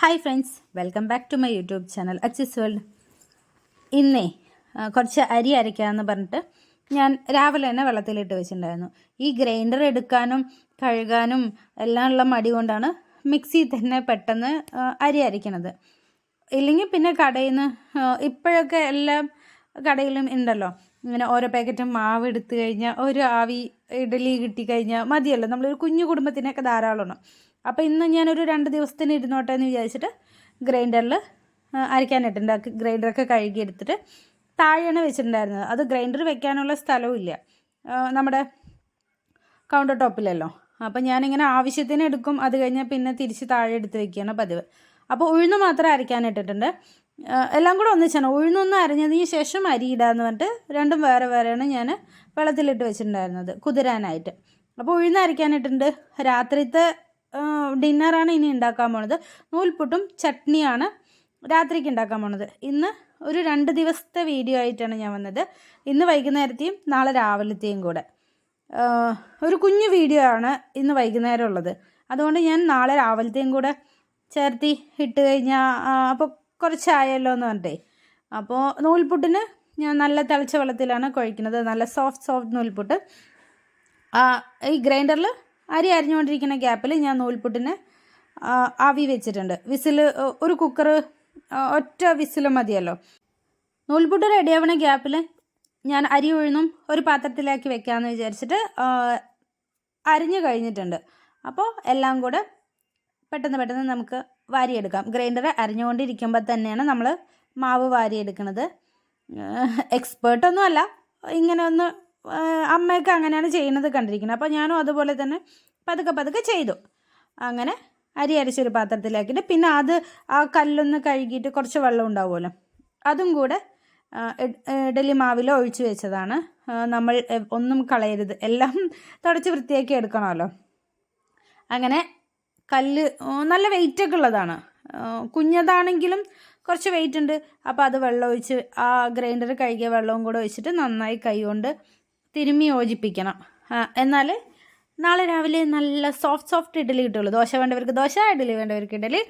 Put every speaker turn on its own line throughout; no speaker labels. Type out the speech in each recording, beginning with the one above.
Hi friends welcome back to my YouTube channel Achi's world ഇന്നേ കുറച്ച് അരി അരയ്ക്കാമെന്ന് പറഞ്ഞിട്ട് ഞാൻ രാവിലെ തന്നെ വെള്ളത്തിലിട്ട് വെച്ചിട്ടുണ്ടായിരുന്നു. ഈ ഗ്രൈൻഡർ എടുക്കാനും കഴുകാനും എല്ലാം ഉള്ള മടി കൊണ്ടാണ് മിക്സി തന്നെ പെട്ടെന്ന് അരി അരയ്ക്കണത്. ഇല്ലെങ്കിൽ പിന്നെ കടയിൽ നിന്ന് ഇപ്പോഴൊക്കെ എല്ലാം കടയിലും ഉണ്ടല്ലോ. ഇങ്ങനെ ഓരോ പാക്കറ്റും മാവ് എടുത്തു കഴിഞ്ഞാൽ ഒരു ആവി ഇഡലി കിട്ടിക്കഴിഞ്ഞാൽ മതിയല്ലോ. നമ്മളൊരു കുഞ്ഞു കുടുംബത്തിനൊക്കെ ധാരാളമാണ്. അപ്പോൾ ഇന്ന് ഞാനൊരു രണ്ട് ദിവസത്തിന് ഇരുന്നോട്ടെ എന്ന് വിചാരിച്ചിട്ട് ഗ്രൈൻഡറിൽ അരയ്ക്കാനിട്ടുണ്ട് ഗ്രൈൻഡറൊക്കെ കഴുകി എടുത്തിട്ട് താഴെയാണ് വെച്ചിട്ടുണ്ടായിരുന്നത്. അത് ഗ്രൈൻഡർ വെക്കാനുള്ള സ്ഥലവും ഇല്ല. നമ്മുടെ കൗണ്ടർ ടോപ്പിലല്ലോ അപ്പോൾ ഞാനിങ്ങനെ ആവശ്യത്തിന് എടുക്കും. അത് കഴിഞ്ഞാൽ പിന്നെ തിരിച്ച് താഴെ എടുത്ത് വെക്കുകയാണ് പതിവ്. അപ്പോൾ ഉഴുന്ന് മാത്രം അരയ്ക്കാനിട്ടിട്ടുണ്ട്. എല്ലാം കൂടെ ഒന്നിച്ചാണ്. ഉഴുന്നൊന്ന് അരഞ്ഞതിന് ശേഷം അരിയിടാന്ന് പറഞ്ഞിട്ട് രണ്ടും വേറെ വേറെയാണ് ഞാൻ വെള്ളത്തിലിട്ട് വെച്ചിട്ടുണ്ടായിരുന്നത് കുതിരാനായിട്ട്. അപ്പോൾ ഉഴുന്ന് അരയ്ക്കാനിട്ടുണ്ട്. രാത്രിത്തെ ഡിന്നറാണ് ഇനി ഉണ്ടാക്കാൻ പോണത്. നൂൽപുട്ടും ചട്നിയാണ് രാത്രിക്ക് ഉണ്ടാക്കാൻ പോണത്. ഇന്ന് ഒരു രണ്ട് ദിവസത്തെ വീഡിയോ ആയിട്ടാണ് ഞാൻ വന്നത്. ഇന്ന് വൈകുന്നേരത്തെയും നാളെ രാവിലത്തെയും കൂടെ. ഒരു കുഞ്ഞു വീഡിയോ ആണ് ഇന്ന് വൈകുന്നേരം ഉള്ളത്. അതുകൊണ്ട് ഞാൻ നാളെ രാവിലത്തെയും കൂടെ ചേർത്തി ഇട്ട് കഴിഞ്ഞാൽ അപ്പോൾ കുറച്ചായല്ലോ എന്ന് പറഞ്ഞിട്ടേ. അപ്പോൾ നൂൽപുട്ടിന് ഞാൻ നല്ല തിളച്ച വെള്ളത്തിലാണ് കുഴക്കുന്നത്. നല്ല സോഫ്റ്റ് സോഫ്റ്റ് നൂൽപുട്ട്. ഈ ഗ്രൈൻഡറിൽ അരി അരിഞ്ഞുകൊണ്ടിരിക്കുന്ന ഗ്യാപ്പിൽ ഞാൻ നൂൽപുട്ടിനെ ആവി വെച്ചിട്ടുണ്ട്. വിസിൽ ഒരു കുക്കർ ഒറ്റ വിസിൽ മതിയല്ലോ. നൂൽപുട്ട് റെഡിയാവണ ഗ്യാപ്പിൽ ഞാൻ അരി ഉഴുന്നും ഒരു പാത്രത്തിലാക്കി വെക്കാമെന്ന് വിചാരിച്ചിട്ട് അരിഞ്ഞു കഴിഞ്ഞിട്ടുണ്ട്. അപ്പോൾ എല്ലാം കൂടെ പെട്ടെന്ന് പെട്ടെന്ന് നമുക്ക് വാരിയെടുക്കാം. ഗ്രൈൻഡർ അരിഞ്ഞുകൊണ്ടിരിക്കുമ്പോൾ തന്നെയാണ് നമ്മൾ മാവ് വാരിയെടുക്കുന്നത് എക്സ്പേർട്ടൊന്നും അല്ല ഇങ്ങനെ ഒന്ന് അമ്മയൊക്കെ അങ്ങനെയാണ് ചെയ്യുന്നത് കണ്ടിരിക്കുന്നത്. അപ്പോൾ ഞാനും അതുപോലെ തന്നെ പതുക്കെ പതുക്കെ ചെയ്തു. അങ്ങനെ അരി അരച്ചൊരു പാത്രത്തിലാക്കിയിട്ട് പിന്നെ അത് ആ കല്ലൊന്ന് കഴുകിയിട്ട് കുറച്ച് വെള്ളം ഉണ്ടാവുമല്ലോ. അതും കൂടെ ഇഡലി മാവിൽ ഒഴിച്ച് വെച്ചതാണ്. നമ്മൾ ഒന്നും കളയരുത്. എല്ലാം തുടച്ച് വൃത്തിയാക്കി എടുക്കണമല്ലോ. അങ്ങനെ കല്ല് നല്ല വെയിറ്റൊക്കെ ഉള്ളതാണ്. കുഞ്ഞതാണെങ്കിലും കുറച്ച് വെയിറ്റ് ഉണ്ട്. അപ്പോൾ അത് വെള്ളം ഒഴിച്ച് ആ ഗ്രൈൻഡർ കഴുകിയ വെള്ളവും കൂടെ ഒഴിച്ചിട്ട് നന്നായി കൈ കൊണ്ട് തിരുമ്മി യോജിപ്പിക്കണം. എന്നാൽ നാളെ രാവിലെ നല്ല സോഫ്റ്റ് സോഫ്റ്റ് ഇഡ്ഡലി കിട്ടുള്ളൂ. ദോശ വേണ്ടവർക്ക് ദോശ ഇഡ്ഡലി വേണ്ടവർക്ക് ഇഡ്ഡലി.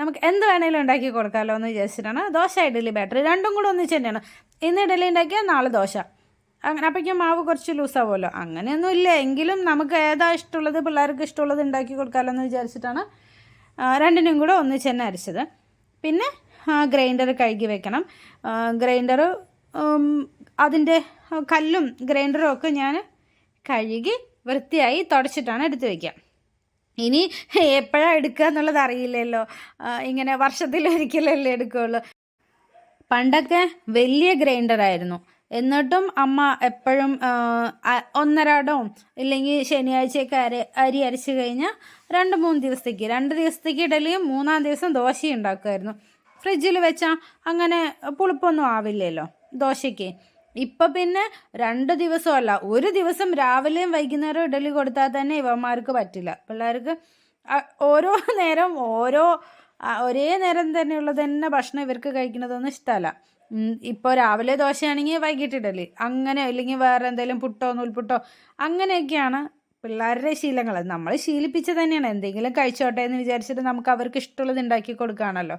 നമുക്ക് എന്ത് വേണേലും ഉണ്ടാക്കി കൊടുക്കാമല്ലോ എന്ന് വിചാരിച്ചിട്ടാണ് ദോശ ഇഡലി ബാറ്ററി രണ്ടും കൂടെ ഒന്നിച്ച് തന്നെയാണ്. ഇന്ന് ഇഡലി ഉണ്ടാക്കിയാൽ നാളെ ദോശ. അങ്ങനെ അപ്പോഴേക്കും മാവ് കുറച്ച് ലൂസാവുമല്ലോ അങ്ങനെയൊന്നും ഇല്ല. എങ്കിലും നമുക്ക് ഏതാ ഇഷ്ടമുള്ളത് പിള്ളേർക്ക് ഇഷ്ടമുള്ളത് ഉണ്ടാക്കി കൊടുക്കാമല്ലോ എന്ന് വിചാരിച്ചിട്ടാണ് രണ്ടിനും കൂടെ ഒന്നിച്ച് തന്നെ അരച്ചത്. പിന്നെ ഗ്രൈൻഡർ കഴുകി വെക്കണം. ഗ്രൈൻഡർ അതിന്റെ കല്ലും ഗ്രൈൻഡറും ഒക്കെ ഞാൻ കഴുകി വൃത്തിയായി തുടച്ചിട്ടാണ് എടുത്തു വയ്ക്കുക ഇനി എപ്പോഴാണ് എടുക്കുക എന്നുള്ളത് അറിയില്ലല്ലോ. ഇങ്ങനെ വർഷത്തിലൊരിക്കലല്ലേ എടുക്കുകയുള്ളൂ. പണ്ടൊക്കെ വലിയ ഗ്രൈൻഡർ ആയിരുന്നു. എന്നിട്ടും അമ്മ എപ്പോഴും ഒന്നരാടവും ഇല്ലെങ്കിൽ ശനിയാഴ്ചയൊക്കെ അരി അരി അരച്ച് കഴിഞ്ഞാൽ രണ്ട് മൂന്ന് ദിവസത്തേക്ക്. രണ്ട് ദിവസത്തേക്ക് ഇഡലിയും മൂന്നാം ദിവസം ദോശയും ഉണ്ടാക്കുമായിരുന്നു. ഫ്രിഡ്ജിൽ വെച്ചാൽ അങ്ങനെ പുളിപ്പൊന്നും ആവില്ലല്ലോ. ദോശയ്ക്ക്. ഇപ്പം പിന്നെ രണ്ട് ദിവസമല്ല ഒരു ദിവസം രാവിലെയും വൈകുന്നേരവും ഇഡലി കൊടുത്താൽ തന്നെ ഇവന്മാർക്ക് പറ്റില്ല. പിള്ളേർക്ക് ഓരോ നേരം ഓരോ ഒരേ നേരം തന്നെയുള്ളത് തന്നെ ഭക്ഷണം ഇവർക്ക് കഴിക്കുന്നതൊന്നും ഇഷ്ടമല്ല. ഇപ്പോൾ രാവിലെ ദോശയാണെങ്കിൽ വൈകിട്ട് ഇഡലി അങ്ങനെ അല്ലെങ്കിൽ വേറെ എന്തെങ്കിലും പുട്ടോ നൂൽപുട്ടോ അങ്ങനെയൊക്കെയാണ് പിള്ളേരുടെ ശീലങ്ങൾ. നമ്മൾ ശീലിപ്പിച്ച് തന്നെയാണ് എന്തെങ്കിലും കഴിച്ചോട്ടെ എന്ന് വിചാരിച്ചിട്ട് നമുക്ക് അവർക്ക് ഇഷ്ടമുള്ളത് ഉണ്ടാക്കി കൊടുക്കുകയാണല്ലോ.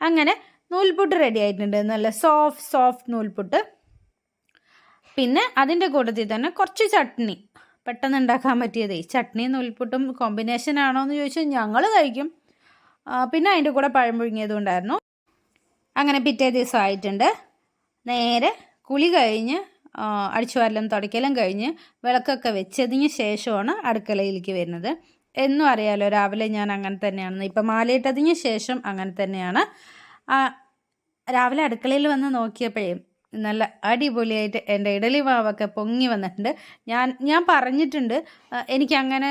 അങ്ങനെ നൂൽപുട്ട് റെഡി ആയിട്ടുണ്ട്. നല്ല സോഫ്റ്റ് സോഫ്റ്റ് നൂൽപുട്ട്. പിന്നെ അതിന്റെ കൂട്ടത്തിൽ തന്നെ കുറച്ച് ചട്നി. പെട്ടെന്ന് ഉണ്ടാക്കാൻ പറ്റിയതേ ചട്നി നൂൽപുട്ടും കോമ്പിനേഷൻ ആണോ എന്ന് ചോദിച്ചാൽ ഞങ്ങൾ കഴിക്കും പിന്നെ അതിന്റെ കൂടെ പഴം പുഴുങ്ങിയതും ഉണ്ടായിരുന്നു. അങ്ങനെ പിറ്റേ ദിവസം ആയിട്ടുണ്ട് നേരെ കുളി കഴിഞ്ഞ് അടിച്ചുവാരലും തുടയ്ക്കലും കഴിഞ്ഞ് വിളക്കൊക്കെ വെച്ചതിന് ശേഷമാണ് അടുക്കളയിലേക്ക് വരുന്നത്. എന്നും അറിയാലോ രാവിലെ ഞാൻ അങ്ങനെ തന്നെയാണ് ഇപ്പം മാലയിട്ടതിന് ശേഷം അങ്ങനെ തന്നെയാണ്. രാവിലെ അടുക്കളയിൽ വന്ന് നോക്കിയപ്പോഴേ നല്ല അടിപൊളിയായിട്ട് എന്റെ ഇഡലി മാവൊക്കെ പൊങ്ങി വന്നിട്ടുണ്ട്. ഞാൻ ഞാൻ പറഞ്ഞിട്ടുണ്ട് എനിക്ക് എനിക്കങ്ങനെ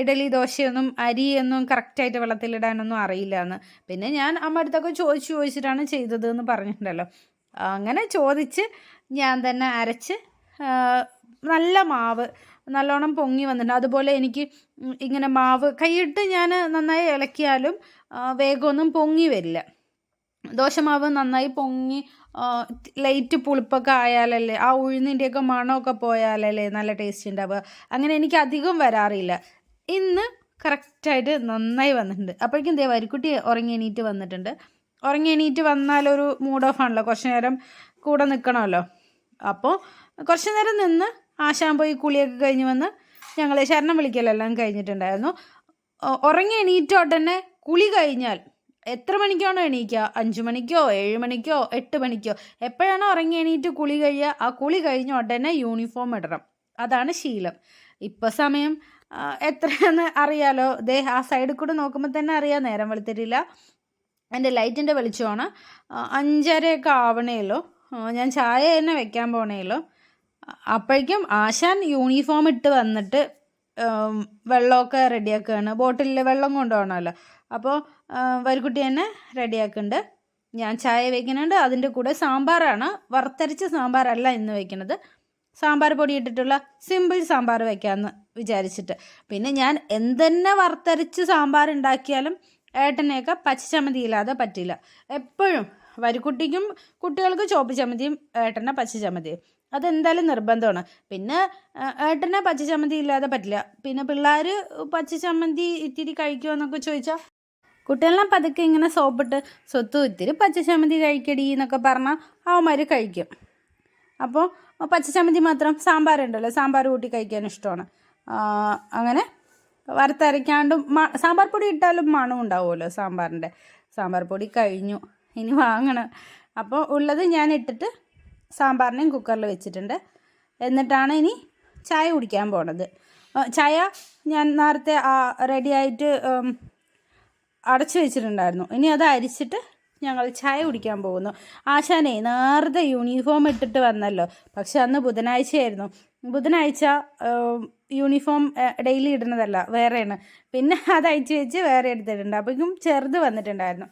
ഇഡലി ദോശയൊന്നും അരിയൊന്നും കറക്റ്റായിട്ട് വെള്ളത്തിലിടാനൊന്നും അറിയില്ല എന്ന് പിന്നെ ഞാൻ അമ്മ അടുത്തൊക്കെ ചോദിച്ചു ചോദിച്ചിട്ടാണ് ചെയ്തത് എന്ന് പറഞ്ഞിട്ടുണ്ടല്ലോ. അങ്ങനെ ചോദിച്ച് ഞാൻ തന്നെ അരച്ച് നല്ല മാവ് നല്ലോണം പൊങ്ങി വന്നിട്ടുണ്ട്. അതുപോലെ എനിക്ക് ഇങ്ങനെ മാവ് കൈയിട്ട് ഞാൻ നന്നായി ഇളക്കിയാലും വേഗമൊന്നും പൊങ്ങി വരില്ല. ദോശമാവ് നന്നായി പൊങ്ങി ലൈറ്റ് പുളിപ്പൊക്കെ ആയാലല്ലേ ആ ഉഴുന്നിന്റെയൊക്കെ മണമൊക്കെ പോയാലല്ലേ നല്ല ടേസ്റ്റ് ഉണ്ടാവുക അങ്ങനെ എനിക്ക് അധികം വരാറില്ല. ഇന്ന് കറക്റ്റായിട്ട് നന്നായി വന്നിട്ടുണ്ട്. അപ്പോഴേക്കും ദേ വരിക്കുട്ടി ഉറങ്ങി എണീറ്റ് വന്നിട്ടുണ്ട്. ഉറങ്ങി എണീറ്റ് വന്നാലൊരു മൂഡ് ഓഫ് ആണല്ലോ. കുറച്ച് നേരം കൂടെ നിൽക്കണമല്ലോ അപ്പോൾ കുറച്ച് നേരം നിന്ന് ആശാൻ പോയി കുളിയൊക്കെ കഴിഞ്ഞ് വന്ന് ഞങ്ങൾ ശരണം വിളിക്കലെല്ലാം കഴിഞ്ഞിട്ടുണ്ടായിരുന്നു. ഉറങ്ങി എണീറ്റ ഉടനെ കുളി കഴിഞ്ഞാൽ എത്ര മണിക്കാണോ എണീക്കുക അഞ്ച് മണിക്കോ ഏഴ് മണിക്കോ എട്ട് മണിക്കോ? എപ്പോഴാണോ ഉറങ്ങി എണീറ്റ് കുളി കഴിയുക ആ കുളി കഴിഞ്ഞ ഉടനെ യൂണിഫോം ഇടണം. അതാണ് ശീലം. ഇപ്പോൾ സമയം എത്രയാന്ന് അറിയാലോ. ദേ ആ സൈഡിൽ കൂടെ നോക്കുമ്പോൾ തന്നെ അറിയാം. നേരം വെളുത്തിട്ടില്ല. എന്റെ ലൈറ്റിന്റെ വെളിച്ചമാണ്. അഞ്ചരയൊക്കെ ആവണേല്ലോ ഞാൻ ചായ തന്നെ വെക്കാൻ പോണേല്ലോ അപ്പോഴേക്കും ആശാൻ യൂണിഫോം ഇട്ട് വന്നിട്ട് വെള്ളമൊക്കെ റെഡിയാക്കുകയാണ് ബോട്ടിലിൽ വെള്ളം കൊണ്ടുപോകണമല്ലോ. അപ്പോൾ വരിക്കുട്ടി തന്നെ റെഡിയാക്കുന്നുണ്ട്. ഞാൻ ചായ വയ്ക്കുന്നുണ്ട് അതിന്റെ കൂടെ സാമ്പാറാണ്. വറുത്തരച്ച സാമ്പാറല്ല ഇന്ന് വയ്ക്കുന്നത് സാമ്പാർ പൊടി ഇട്ടിട്ടുള്ള സിമ്പിൾ സാമ്പാർ വയ്ക്കാമെന്ന് വിചാരിച്ചിട്ട്. പിന്നെ ഞാൻ എന്തെന്നെ വറുത്തരച്ച് സാമ്പാർ ഉണ്ടാക്കിയാലും ഏട്ടനെയൊക്കെ പച്ചച്ചമതിയില്ലാതെ പറ്റില്ല. എപ്പോഴും വരിക്കുട്ടിക്കും കുട്ടികൾക്ക് ചോപ്പ് ചമ്മന്തിയും ഏട്ടനെ പച്ച ചമ്മന്തിയും അതെന്തായാലും നിർബന്ധമാണ്. പിന്നെ ഏട്ടനെ പച്ച ചമ്മന്തി ഇല്ലാതെ പറ്റില്ല. പിന്നെ പിള്ളേർ പച്ച ചമ്മന്തി ഇത്തിരി കഴിക്കുമോ എന്നൊക്കെ ചോദിച്ചാൽ കുട്ടികളെല്ലാം പതുക്കെ ഇങ്ങനെ സോപ്പിട്ട് സ്വത്ത് ഇത്തിരി പച്ചശമന്തി കഴിക്കടി എന്നൊക്കെ പറഞ്ഞാൽ അവന്മാർ കഴിക്കും. അപ്പോൾ പച്ചശമന്തി മാത്രം സാമ്പാറുണ്ടല്ലോ സാമ്പാർ കൂട്ടി കഴിക്കാൻ ഇഷ്ടമാണ്. അങ്ങനെ വറുത്തരയ്ക്കാണ്ടും സാമ്പാർ പൊടി ഇട്ടാലും മണം ഉണ്ടാവുമല്ലോ സാമ്പാറിന്റെ. സാമ്പാർ പൊടി കഴിഞ്ഞു ഇനി വാങ്ങണം. അപ്പോൾ ഉള്ളത് ഞാൻ ഇട്ടിട്ട് സാമ്പാറിനെയും കുക്കറിൽ വെച്ചിട്ടുണ്ട്. എന്നിട്ടാണ് ഇനി ചായ കുടിക്കാൻ പോണത്. ചായ ഞാൻ നേരത്തെ റെഡി ആയിട്ട് ഉം, അടച്ചു വെച്ചിട്ടുണ്ടായിരുന്നു. ഇനി അത് അരിച്ചിട്ട് ഞങ്ങൾ ചായ കുടിക്കാൻ പോകുന്നു. ആശാനെ നേരത്തെ യൂണിഫോം ഇട്ടിട്ട് വന്നല്ലോ. പക്ഷെ അന്ന് ബുധനാഴ്ചയായിരുന്നു. ബുധനാഴ്ച യൂണിഫോം ഡെയിലി ഇടുന്നതല്ല വേറെയാണ്. പിന്നെ അത് അയച്ചു വെച്ച് വേറെ എടുത്തിട്ടുണ്ട്. അപ്പോഴേക്കും ചെറുത് വന്നിട്ടുണ്ടായിരുന്നു.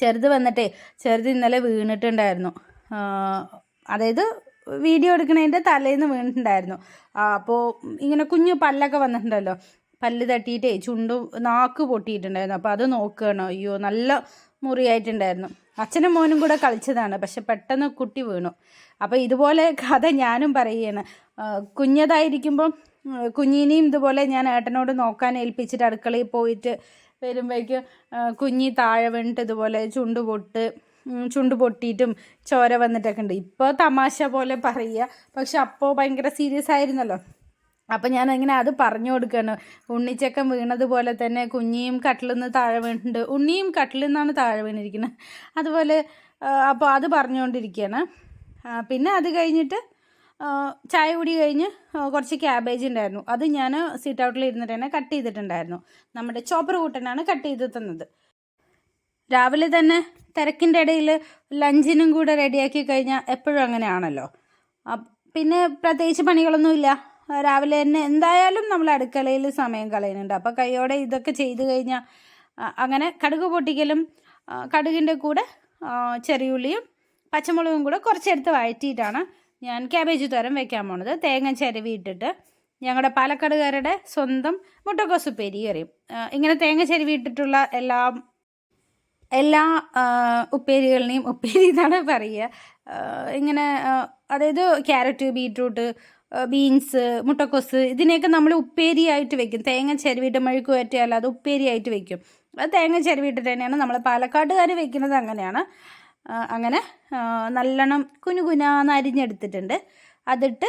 ചെറുത് വന്നിട്ടേ ചെറുത് ഇന്നലെ വീണിട്ടുണ്ടായിരുന്നു. അതായത് വീഡിയോ എടുക്കണതിന്റെ തലേന്ന് വീണിട്ടുണ്ടായിരുന്നു. അപ്പോൾ ഇങ്ങനെ കുഞ്ഞു പല്ലൊക്കെ വന്നിട്ടുണ്ടല്ലോ. പല്ല് തട്ടിയിട്ടേ ചുണ്ടു നാക്ക് പൊട്ടിയിട്ടുണ്ടായിരുന്നു. അപ്പോൾ അത് നോക്കുകയാണ്. അയ്യോ നല്ല മുറിയായിട്ടുണ്ടായിരുന്നു. അച്ഛനും മോനും കൂടെ കളിച്ചതാണ്. പക്ഷെ പെട്ടെന്ന് കുട്ടി വീണു. അപ്പോൾ ഇതുപോലെ കഥ ഞാനും പറയുകയാണ്. കുഞ്ഞതായിരിക്കുമ്പം കുഞ്ഞിനെയും ഇതുപോലെ ഞാൻ ഏട്ടനോട് നോക്കാൻ ഏൽപ്പിച്ചിട്ട് അടുക്കളയിൽ പോയിട്ട് വരുമ്പോഴേക്ക് കുഞ്ഞി താഴെ വീണിട്ട് ഇതുപോലെ ചുണ്ട് പൊട്ട് ചുണ്ട് പൊട്ടിയിട്ടും ചോര വന്നിട്ടൊക്കെ ഉണ്ട്. ഇപ്പോൾ തമാശ പോലെ പറയുക. പക്ഷെ അപ്പോൾ ഭയങ്കര സീരിയസ് ആയിരുന്നല്ലോ. അപ്പം അങ്ങനെ അത് പറഞ്ഞു കൊടുക്കുകയാണ് ഉണ്ണിച്ചക്കൻ വീണതുപോലെ തന്നെ കുഞ്ഞിയും കട്ടിൽ നിന്ന് താഴെ വീണിട്ടുണ്ട് ഉണ്ണിയും കട്ടിലിൽ നിന്നാണ് താഴെ വീണിരിക്കുന്നത്. അതുപോലെ അപ്പോൾ അത് പറഞ്ഞുകൊണ്ടിരിക്കുകയാണ്. പിന്നെ അത് കഴിഞ്ഞിട്ട് ചായ കുടി കഴിഞ്ഞ് കുറച്ച് ക്യാബേജ് ഉണ്ടായിരുന്നു. അത് ഞാൻ സീറ്റ് ഔട്ടിൽ ഇരുന്നിട്ട് തന്നെ കട്ട് ചെയ്തിട്ടുണ്ടായിരുന്നു. നമ്മുടെ ചോപ്പർ കൂട്ടനാണ് കട്ട് ചെയ്ത് തന്നത്. രാവിലെ തന്നെ തിരക്കിന്റെ ഇടയിൽ ലഞ്ചിനും കൂടെ റെഡിയാക്കി കഴിഞ്ഞാൽ എപ്പോഴും അങ്ങനെയാണല്ലോ. പിന്നെ പ്രത്യേകിച്ച് പണികളൊന്നുമില്ല. രാവിലെ തന്നെ എന്തായാലും നമ്മൾ അടുക്കളയിൽ സമയം കളയുന്നുണ്ട്. അപ്പോൾ കൈയോടെ ഇതൊക്കെ ചെയ്ത് കഴിഞ്ഞാൽ അങ്ങനെ കടുക് പൊട്ടിക്കലും കടുകിന്റെ കൂടെ ചെറിയുള്ളിയും പച്ചമുളകും കൂടെ കുറച്ചെടുത്ത് വഴറ്റിയിട്ടാണ് ഞാൻ ക്യാബേജ് തരം വെക്കാൻ പോണത്. തേങ്ങ ചിരവി ഇട്ടിട്ട് ഞങ്ങളുടെ പാലക്കാടുകാരുടെ സ്വന്തം മുട്ടക്കോസ് ഉപ്പേരി കറിയും. ഇങ്ങനെ തേങ്ങ ചിരവി ഇട്ടിട്ടുള്ള എല്ലാ എല്ലാ ഉപ്പേരികളിനെയും ഉപ്പേരി എന്നാണ് പറയുക. ഇങ്ങനെ അതായത് ക്യാരറ്റ് ആ, ബീൻസ് മുട്ടക്കൊസ് ഇതിനെയൊക്കെ നമ്മൾ ഉപ്പേരിയായിട്ട് വെക്കും. തേങ്ങ ചെരുവിട്ട് മെഴുക്ക് പറ്റിയാലും അത് ഉപ്പേരിയായിട്ട് വെക്കും. അത് തേങ്ങ ചെരുവിട്ട് തന്നെയാണ് നമ്മൾ പാലക്കാട്ടുകാർ വെക്കുന്നത് അങ്ങനെയാണ്. അങ്ങനെ നല്ലോണം കുനുകുനാന്ന് അരിഞ്ഞെടുത്തിട്ടുണ്ട്. അതിട്ട്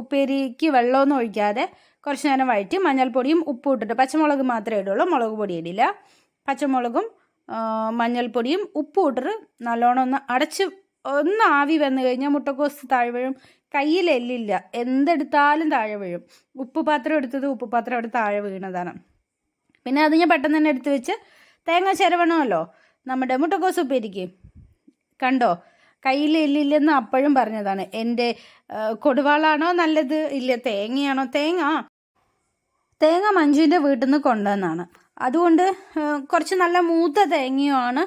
ഉപ്പേരിക്ക് വെള്ളമൊന്നും ഒഴിക്കാതെ കുറച്ച് നേരം വഴറ്റി മഞ്ഞൾപ്പൊടിയും ഉപ്പും ഇട്ടിട്ട് പച്ചമുളക് മാത്രമേ ഇടുള്ളൂ. മുളക് പൊടി ഇടില്ല. പച്ചമുളകും മഞ്ഞൾപ്പൊടിയും ഉപ്പും ഇട്ടിട്ട് നല്ലോണം ഒന്ന് അടച്ച് ഒന്ന് ആവി വന്നു കഴിഞ്ഞാൽ മുട്ടക്കോസ് താഴെ വീഴും കയ്യിൽ എല്ലില്ല. എന്തെടുത്താലും താഴെ വീഴും. ഉപ്പ് പാത്രം എടുത്തത് ഉപ്പ് പാത്രം അവിടെ താഴെ വീണതാണ്. പിന്നെ അത് ഞാൻ പെട്ടെന്ന് തന്നെ എടുത്ത് വെച്ച് തേങ്ങ ചിരവണമല്ലോ? നമ്മുടെ മുട്ടക്കോസ് ഉപ്പേരിക്ക്. കണ്ടോ? കയ്യിൽ എല്ലില്ലെന്ന് അപ്പോഴും പറഞ്ഞതാണ്. എന്റെ കൊടുവാളാണോ നല്ലത്? ഇല്ല തേങ്ങയാണോ? തേങ്ങ. തേങ്ങ മഞ്ജുവിന്റെ വീട്ടിൽ നിന്ന് കൊണ്ടുവന്നാണ് അതുകൊണ്ട് കുറച്ച് നല്ല മൂത്ത തേങ്ങയുമാണ്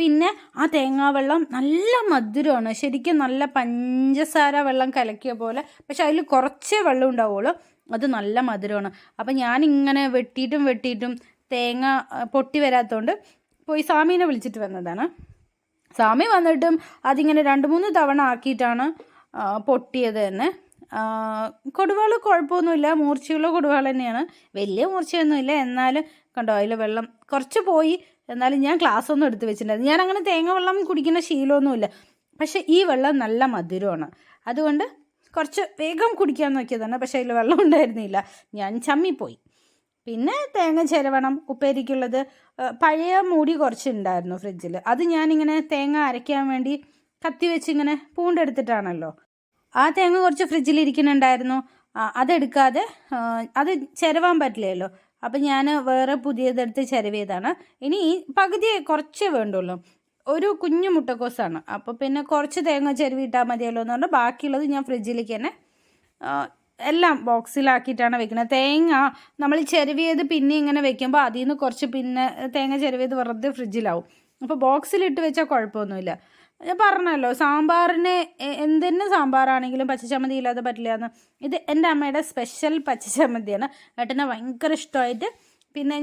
പിന്നെ ആ തേങ്ങാവെള്ളം നല്ല മധുരമാണ്. ശരിക്കും നല്ല പഞ്ചസാര വെള്ളം കലക്കിയ പോലെ. പക്ഷെ അതിൽ കുറച്ചേ വെള്ളം ഉണ്ടാവുള്ളൂ. അത് നല്ല മധുരമാണ്. അപ്പം ഞാനിങ്ങനെ വെട്ടിയിട്ടും വെട്ടിയിട്ടും തേങ്ങ പൊട്ടി വരാത്തതുകൊണ്ട് പോയി സ്വാമീനെ വിളിച്ചിട്ട് വന്നതാണ്. സ്വാമി വന്നിട്ടും അതിങ്ങനെ രണ്ട് മൂന്ന് തവണ ആക്കിയിട്ടാണ് പൊട്ടിയത് തന്നെ. കൊടുവാൾ കുഴപ്പമൊന്നുമില്ല. മൂർച്ചയുള്ള കൊടുവാൾ തന്നെയാണ്. വലിയ മൂർച്ചയൊന്നുമില്ല. എന്നാലും കണ്ടോ അതിൽ വെള്ളം കുറച്ച് പോയി. എന്നാലും ഞാൻ ഗ്ലാസ് ഒന്നും എടുത്ത് വെച്ചിട്ടുണ്ടായിരുന്നു ഞാൻ അങ്ങനെ തേങ്ങ വെള്ളം കുടിക്കുന്ന ശീലമൊന്നുമില്ല. പക്ഷേ ഈ വെള്ളം നല്ല മധുരമാണ്. അതുകൊണ്ട് കുറച്ച് വേഗം കുടിക്കാൻ നോക്കിയതാണ്. പക്ഷേ അതിൽ വെള്ളം ഉണ്ടായിരുന്നില്ല. ഞാൻ ചമ്മിപ്പോയി. പിന്നെ തേങ്ങ ചിരവണം. ഉപ്പേരിക്കുള്ളത്. പഴയ മൂടി കുറച്ചുണ്ടായിരുന്നു ഫ്രിഡ്ജിൽ അത് ഞാനിങ്ങനെ തേങ്ങ അരയ്ക്കാൻ വേണ്ടി കത്തി വെച്ചിങ്ങനെ പൂണ്ടെടുത്തിട്ടാണല്ലോ. ആ തേങ്ങ കുറച്ച് ഫ്രിഡ്ജിൽ ഇരിക്കുന്നുണ്ടായിരുന്നു. അതെടുക്കാതെ അത് ചിരവാൻ പറ്റില്ലല്ലോ. അപ്പം ഞാൻ വേറെ പുതിയതെടുത്ത് ചിരവിയതാണ്. ഇനി ഈ പകുതി കുറച്ചേ വേണ്ടുള്ളൂ. ഒരു കുഞ്ഞു മുട്ടക്കോസാണ്. അപ്പോൾ പിന്നെ കുറച്ച് തേങ്ങ ചിരവിയിട്ടാൽ മതിയല്ലോ എന്ന് പറഞ്ഞാൽ ബാക്കിയുള്ളത് ഞാൻ ഫ്രിഡ്ജിലേക്ക് തന്നെ എല്ലാം ബോക്സിലാക്കിയിട്ടാണ് വെക്കുന്നത് തേങ്ങ നമ്മൾ ചിരവിയത് പിന്നെ ഇങ്ങനെ വെക്കുമ്പോൾ അതിൽ നിന്ന് കുറച്ച് പിന്നെ തേങ്ങ ചിരവിയത് വെറുതെ ഫ്രിഡ്ജിലാവും അപ്പോൾ ബോക്സിലിട്ട് വെച്ചാൽ കുഴപ്പമൊന്നുമില്ല. ഞാൻ പറഞ്ഞല്ലോ സാമ്പാറിന് എന്തിന് സാമ്പാറാണെങ്കിലും പച്ചച്ചമ്മന്തി ഇല്ലാതെ പറ്റില്ല എന്ന്. ഇത് എന്റെ അമ്മയുടെ സ്പെഷ്യൽ പച്ചച്ചമ്മന്തിയാണ് ഏട്ടനെ ഭയങ്കര ഇഷ്ടമായിട്ട്. പിന്നെ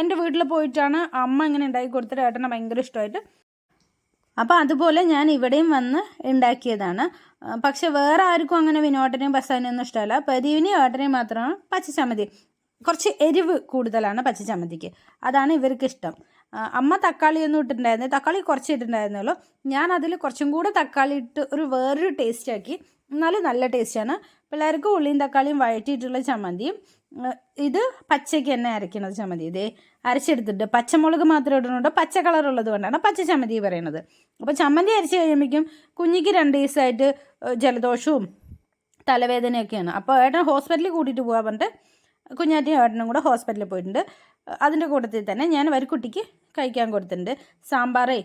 എന്റെ വീട്ടിൽ പോയിട്ടാണ് അമ്മ ഇങ്ങനെ ഉണ്ടാക്കി കൊടുത്തിട്ട് ഏട്ടനെ ഭയങ്കര ഇഷ്ടമായിട്ട്. അപ്പോൾ അതുപോലെ ഞാൻ ഇവിടെയും വന്ന് ഉണ്ടാക്കിയതാണ്. പക്ഷെ വേറെ ആർക്കും അങ്ങനെ വിനോദനെയും ബസാനെയും ഒന്നും ഇഷ്ടമല്ല. പതിവിനെയും ഏട്ടനെയും മാത്രമാണ് പച്ചച്ചമ്മന്തി കുറച്ച് എരിവ് കൂടുതലാണ് പച്ചച്ചമ്മന്തിക്ക് അതാണ് ഇവർക്ക് ഇഷ്ടം. അമ്മ തക്കാളി ഒന്നും ഇട്ടിട്ടുണ്ടായിരുന്നു. തക്കാളി കുറച്ച് ഇട്ടിട്ടുണ്ടായിരുന്നുള്ളൂ. ഞാൻ അതിൽ കുറച്ചും കൂടെ തക്കാളി ഇട്ട് ഒരു വേറൊരു ടേസ്റ്റ് ആക്കി. എന്നാലും നല്ല ടേസ്റ്റാണ് പിള്ളേർക്ക് ഉള്ളിയും തക്കാളിയും വഴറ്റിയിട്ടുള്ള ചമ്മന്തിയും ഇത് പച്ചയ്ക്ക് തന്നെ അരയ്ക്കുന്നത് ചമ്മന്തി. ഇതേ അരച്ചെടുത്തിട്ട് പച്ചമുളക് മാത്രം ഇടുന്നുണ്ട്. പച്ച കളറുള്ളത് കൊണ്ടാണ് പച്ച ചമ്മന്തി പറയുന്നത്. അപ്പോൾ ചമ്മന്തി അരച്ച് കഴിയുമ്പോഴേക്കും കുഞ്ഞിക്ക് രണ്ട് ദിവസമായിട്ട് ജലദോഷവും തലവേദനയൊക്കെയാണ്. അപ്പോൾ ഏട്ടൻ ഹോസ്പിറ്റലിൽ കൂട്ടിയിട്ട് പോകാൻ പറഞ്ഞിട്ട് കുഞ്ഞാറ്റിയും ഏട്ടനും കൂടെ ഹോസ്പിറ്റലിൽ പോയിട്ടുണ്ട്. അതിന്റെ കൂട്ടത്തിൽ തന്നെ ഞാൻ വരിക്കുട്ടിക്ക് കഴിക്കാൻ കൊടുത്തിട്ടുണ്ട്. സാമ്പാറേ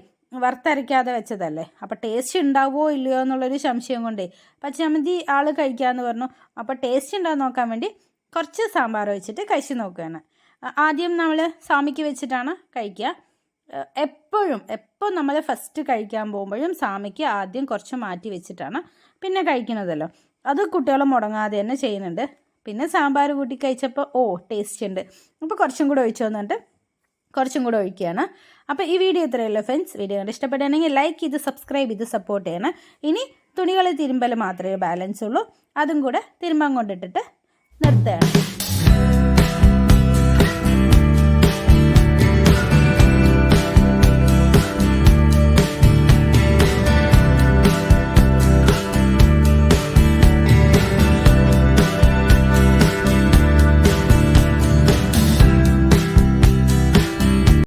വറുത്തരയ്ക്കാതെ വെച്ചതല്ലേ? അപ്പോൾ ടേസ്റ്റ് ഉണ്ടാവുമോ ഇല്ലയോ എന്നുള്ളൊരു സംശയം കൊണ്ടേ പച്ചമന്തി ആൾ കഴിക്കാമെന്ന് പറഞ്ഞു. അപ്പോൾ ടേസ്റ്റ് ഉണ്ടോ നോക്കാൻ വേണ്ടി കുറച്ച് സാമ്പാർ വെച്ചിട്ട് കഴിച്ച് നോക്കുകയാണ്. ആദ്യം നമ്മൾ സാമിക്ക് വെച്ചിട്ടാണ് കഴിക്കുക. എപ്പോഴും എപ്പോൾ നമ്മൾ ഫസ്റ്റ് കഴിക്കാൻ പോകുമ്പോഴും സാമിക്ക് ആദ്യം കുറച്ച് മാറ്റി വെച്ചിട്ടാണ് പിന്നെ കഴിക്കുന്നതല്ലോ. അത് കുട്ടികൾ മുടങ്ങാതെ തന്നെ ചെയ്യുന്നുണ്ട്. പിന്നെ സാമ്പാർ കൂട്ടി കഴിച്ചപ്പോൾ ഓ ടേസ്റ്റ് ഉണ്ട്. അപ്പോൾ കുറച്ചും കൂടെ ഒഴിച്ചു വന്നിട്ട് കുറച്ചും കൂടെ ഒഴിക്കുകയാണ്. അപ്പോൾ ഈ വീഡിയോ ഇത്രയല്ലോ ഫ്രണ്ട്സ് വീഡിയോ കണ്ട് ഇഷ്ടപ്പെട്ടാണെങ്കിൽ ലൈക്ക് ചെയ്ത് സബ്സ്ക്രൈബ് ചെയ്ത് സപ്പോർട്ട് ചെയ്യണം. ഇനി തുണികൾ തിരുമ്പൽ മാത്രമേ ബാലൻസ് ഉള്ളൂ. അതും കൂടെ തിരുമ്പാൻ കൊണ്ടിട്ടിട്ട് നിർത്തുകയാണ്.